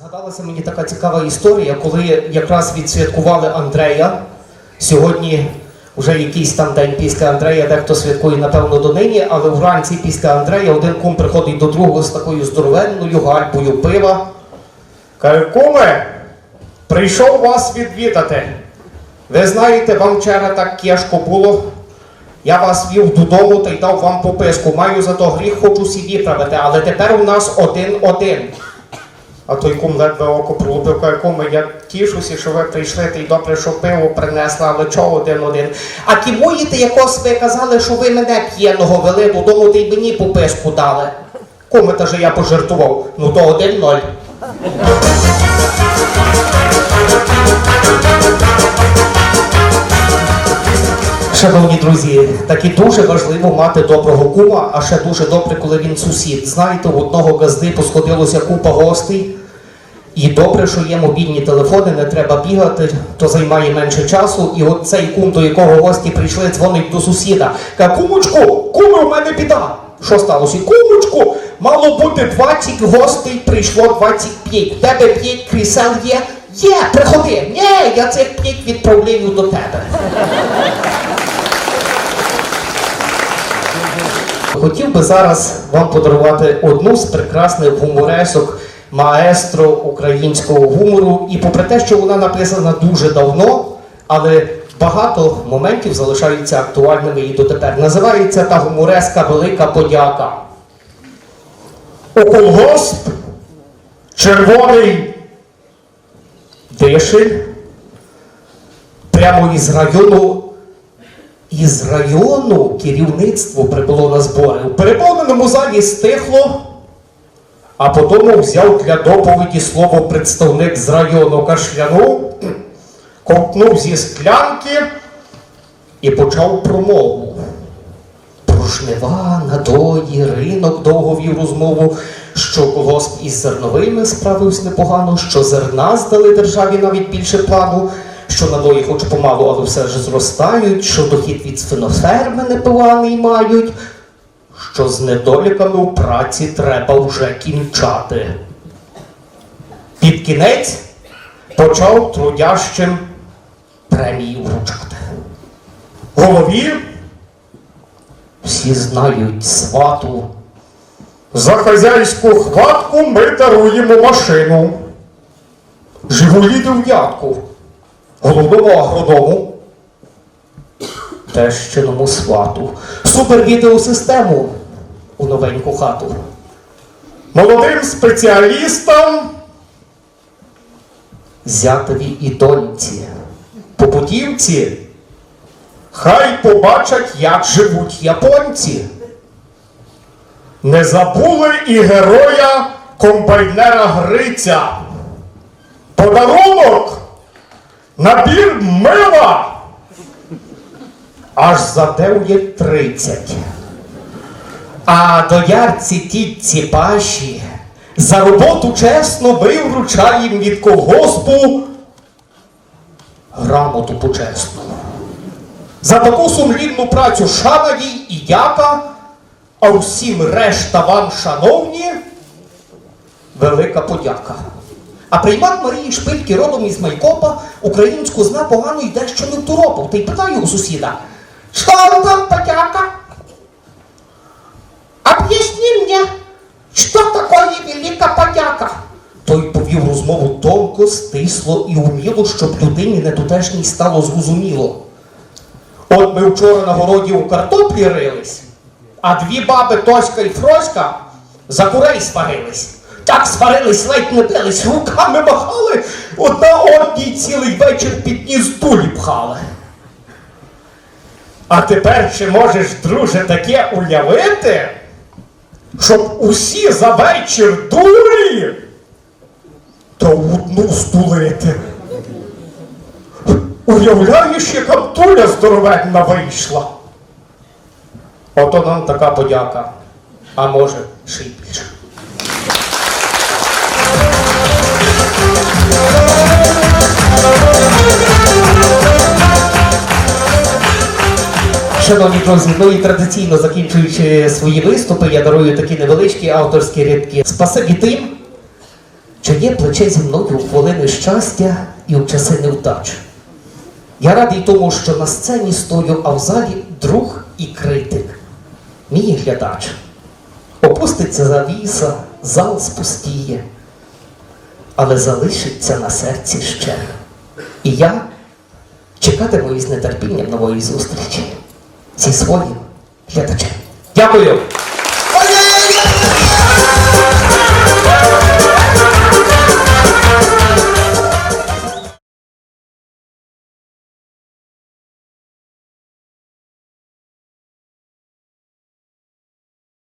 Згадалася мені така цікава історія, коли якраз відсвяткували Андрея. Сьогодні вже якийсь там день після Андрея, дехто святкує, напевно, донині, але вранці після Андрея один кум приходить до другого з такою здоровенною гальбою пива. Каже, куме, прийшов вас відвідати. Ви знаєте, вам вчора так кешко було. Я вас вів додому та й дав вам пописку. Маю за то гріх, хочу собі виправити, але тепер у нас один-один. А той кум ледве око пролупив, каже, куме, я тішуся, що ви прийшли, та й добре, що пиво принесли, але чого один-один. А кімуєте, якось ви казали, що ви мене п'єного вели додому, та й мені пописку дали. Куме, та же я пожартував. Ну то один-ноль. Шановні друзі, так і дуже важливо мати доброго кума, а ще дуже добре, коли він сусід. Знаєте, у одного газди посходилося купа гостей. І добре, що є мобільні телефони, не треба бігати, то займає менше часу. І от цей кум, до якого гості прийшли, дзвонить до сусіда. Каже, кумочку, куме, у мене біда. Що сталося? Кумочку, мало бути 20 гостей, прийшло 25. В тебе 5 крісел є? Є, приходи. Ні, я цих 5 відправляю до тебе. Хотів би зараз вам подарувати одну з прекрасних гуморесок маестро українського гумору. І попри те, що вона написана дуже давно, але багато моментів залишаються актуальними і дотепер. Називається та гумореска Велика подяка. У колгосп червоний дишель прямо із району із району керівництво прибуло на збори. У переповненому залі стихло, а потім взяв для доповіді слово представник з району кашлянув, ковтнув зі склянки і почав промову. Про жнива, надої, ринок довго вів розмову, що колгосп із зерновими справився непогано, що зерна здали державі навіть більше плану, що надої хоч помалу, але все ж зростають, що дохід від свиноферми непоганий мають, що з недоліками у праці треба вже кінчати. Під кінець почав трудящим премії вручати. Голові всі знають свату. За хазяйську хватку ми даруємо машину. Жигулі дев'ятку. Головному агроному. Тещиному свату. Супервідеосистему у новеньку хату. Молодим спеціалістам. Зятові і доньці. Побутівці. Хай побачать, як живуть японці. Не забули і героя комбайнера Гриця. Подарунок набір мила аж за 9.30. А доярці тітці паші за роботу чесно ми вручаємо від колгоспу грамоту почесну. За таку сумлінну працю шана їй і дяка, а всім решта вам, шановні, велика подяка. А приймак Марії Шпильки родом із Майкопа українську зна погано й дещо не второпав. Та й питаю у сусіда, там подяка? Об'ясни мені, що таке велика подяка? Той повів розмову тонко, стисло і уміло, щоб людині нетутешній стало зрозуміло. От ми вчора на городі у картоплі рились, а дві баби Тоська і Фроська за курей сварились. Так сварились, ледь не бились, руками махали, одна одній цілий вечір під ніс дулі пхали. А тепер чи можеш, друже, таке уявити, щоб усі за вечір дурі то одну стулити? Уявляєш, яка туля здоровенна вийшла. Ото нам така подяка. А може, ще й більше. Шановні друзі, ну і традиційно закінчуючи свої виступи, я дарую такі невеличкі авторські рядки. Спасибі тим, що є плече зі мною у хвилини щастя і у часи невдач. Я радий тому, що на сцені стою, а в залі друг і критик, мій глядач. Опуститься завіса, зал спустіє, але залишиться на серці ще. І я чекатиму із нетерпінням нової зустрічі зі своїм глядачем. Дякую!